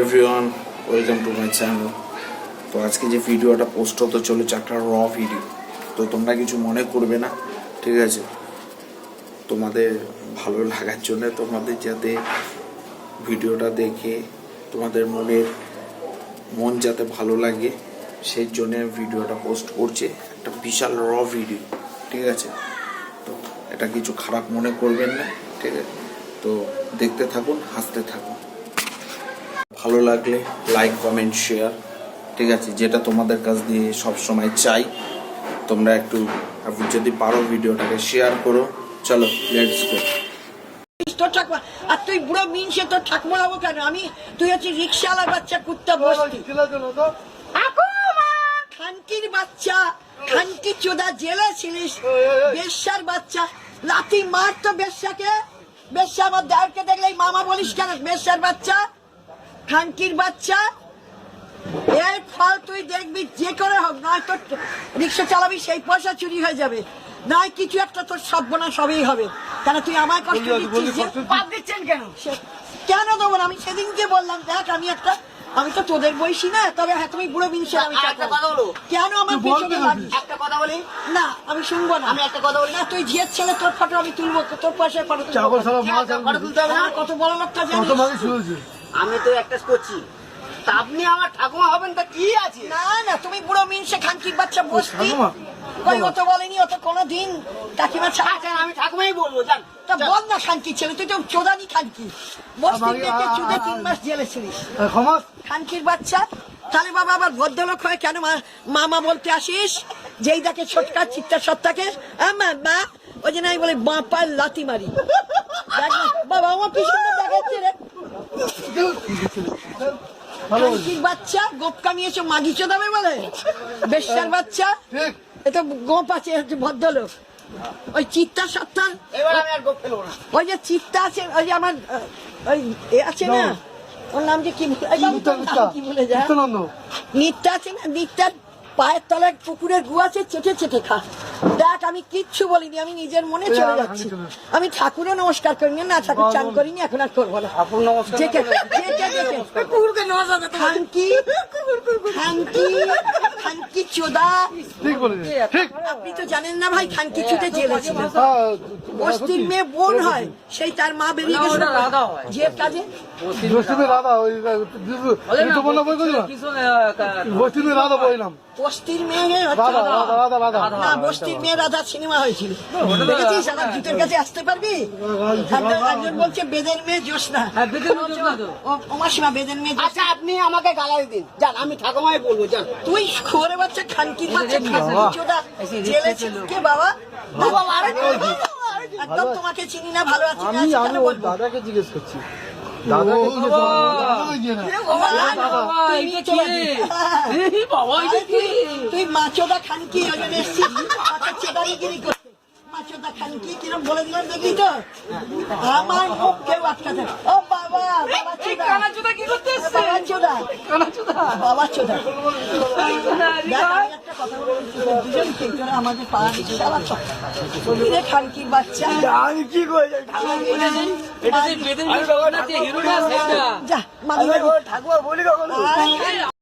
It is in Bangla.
Everyone welcome to my channel তো আজকে যে ভিডিওটা পোস্ট হতে চলেছে একটা র ভিডিও তো তোমরা কিছু মনে করবে না, ঠিক আছে? তোমাদের ভালো লাগার জন্য তোমাদের যাতে ভিডিওটা দেখে তোমাদের মনের, মন যাতে ভালো লাগে, সেই জন্য ভিডিওটা পোস্ট করছে একটা বিশাল র ভিডিও ঠিক আছে? তো এটা কিছু খারাপ মনে করবেন না, ঠিক আছে? তো দেখতে থাকুন, হাসতে থাকুন। ভালো লাগলে লাইক কমেন্ট শেয়ার ঠিক আছে? যেটা তোমাদের কাছ দিয়ে সব সময় চাই, তোমরা একটু যদি পারো ভিডিওটাকে শেয়ার করো। চলো লেটস গো তোর ঠাকুমা, আর তুই বুড়ো মিনসে তোর ঠাকুমা হব কেন? আমি, তুই হচ্ছে রিক্সাওয়ালার বাচ্চা, কুত্তা বসতি। খানকির বাচ্চা, খানকি চোদা জেলে ছিলিস, বেশ্যার বাচ্চা। লাতি মার তো বেশ্যাকে। বেশ্যা আমার দেওরকে দেখলেই মামা বলিস কেন? বেশ্যার বাচ্চা। খানকির বাচ্চা এর ফল তুই দেখবি যে করে হোক নয় তোর রিক্সা চালাবি সেই পয়সা চুরি হয়ে যাবে। নয় কিছু একটা তোর সর্বনাশ হবেই হবে। কেন তুই আমার কষ্ট দিচ্ছিস কেন? কেন দেবো না? আমি সেদিনকে বললাম দেখ আমি একটা আমি তো তোদের বয়সী না তবে হ্যাঁ তুমি বুড়ো বিনছে আমি একটা কথা বলো। কেন আমার পিছনে একটা কথা বলি। না আমি শুনব না। আমি একটা কথা বলি। না তুই ঝিয়ের ছেলে তোর ফটো আমি তুলবো তোর পয়সায় ফটো না? কত বড় লোকটা শুনেছি? আমি তো একটা করছি তা আপনি আমার ঠাকুমা হবেন তা কি আছে? না না তুমি বুড়ো মিনসে খানকির বাচ্চা বসতি। কই অত বলেনি অত কোনো দিন কাকিমা আচ্ছা আমি ঠাকুমাই বলব জান তা বল না খানকি ছেলে তুই তো চোদানি খানকি। বস্তির আমাকে- চুদে তিন মাস জেলে ছিলিস। খানকির বাচ্চা তাহলে বাবা আবার ভদ্রলোক হয়ে কেন মা- মামা বলতে আসিস? যেই দেখে ছোটকা চিত্তা সত্তাকে মা মা ওই জন্য আমি বলে বাঁ পায়ের লাতি মারি বাবা আমার পিছনে দেখাচ্ছে রে। বাচ্চা গোপ কামিয়েছে মাগি চোদাবে বলে? বেশ্যার বাচ্চা? এটা গোপ আছে ভদ্রলোক। ওই চিত্তা সত্তার ওই যে চিত্তা আছে ওই যে আমার ওই এ আছে না? ওর নাম যে কি ভুলে- এই বাবু, নিত্যা তোর নিত্যা নাম কি ভুলে যা। নিত্যা আছে না? নিত্যার পায়ের তলায় পুকুরের গু আছে চেটে চেটে খা। দেখ আমি কিচ্ছু বলিনি আমি নিজের মনে চলে যাচ্ছি। আমি ঠাকুরও নমস্কার করিনি না ঠাকুর চান করিনি এখন আর করব না। ঠাকুর নমস্কার খানকি চোদা ঠিক ঠিক। আপনি তো জানেন না ভাই খানকি চুতে জেলে ছিল। হ্যাঁ, মেয়ে বোন হয় সেই তার মা বেরিয়ে গেছে। যে কাজে বস্তিতে রাধা। ওই ঋতুপর্ণা বই করছিল বস্তিতে রাধা বই বস্তির মেয়ে রাধা রাধা। রাধা রাধা না বস্তির মেয়ে রাধা সিনেমা হয়েছিল। দেখেছিস? আমার জুতের কাছে আসতে পারবি? একজন- বলছে বেদের মেয়ে জোসনা ও- ও মাসিমা বেদের মেয়ে আচ্ছা আপনি আমাকে গালারি দিন। জান আমি ঠাকুমায় বলব জান তুই খোরে বাচ্চা খানকির বাচ্চা খানকি চোদা জেলে। কে বাবা? বাবা, আরে একদম তোমাকে চিনি না ভালো আছি আমি আমি ওর দাদাকে জিজ্ঞেস করছি। তুই মাচোদা খানকি ওই জন্য চেদারিগিরি মাচোদা খানকি কিরম বলে দিলাম দেখলি তো? আমার মুখ কেউ আটকাতে আমাদের পাড়া দিচ্ছে খানকির বাচ্চা? কি ঠাকুর বলি কখন।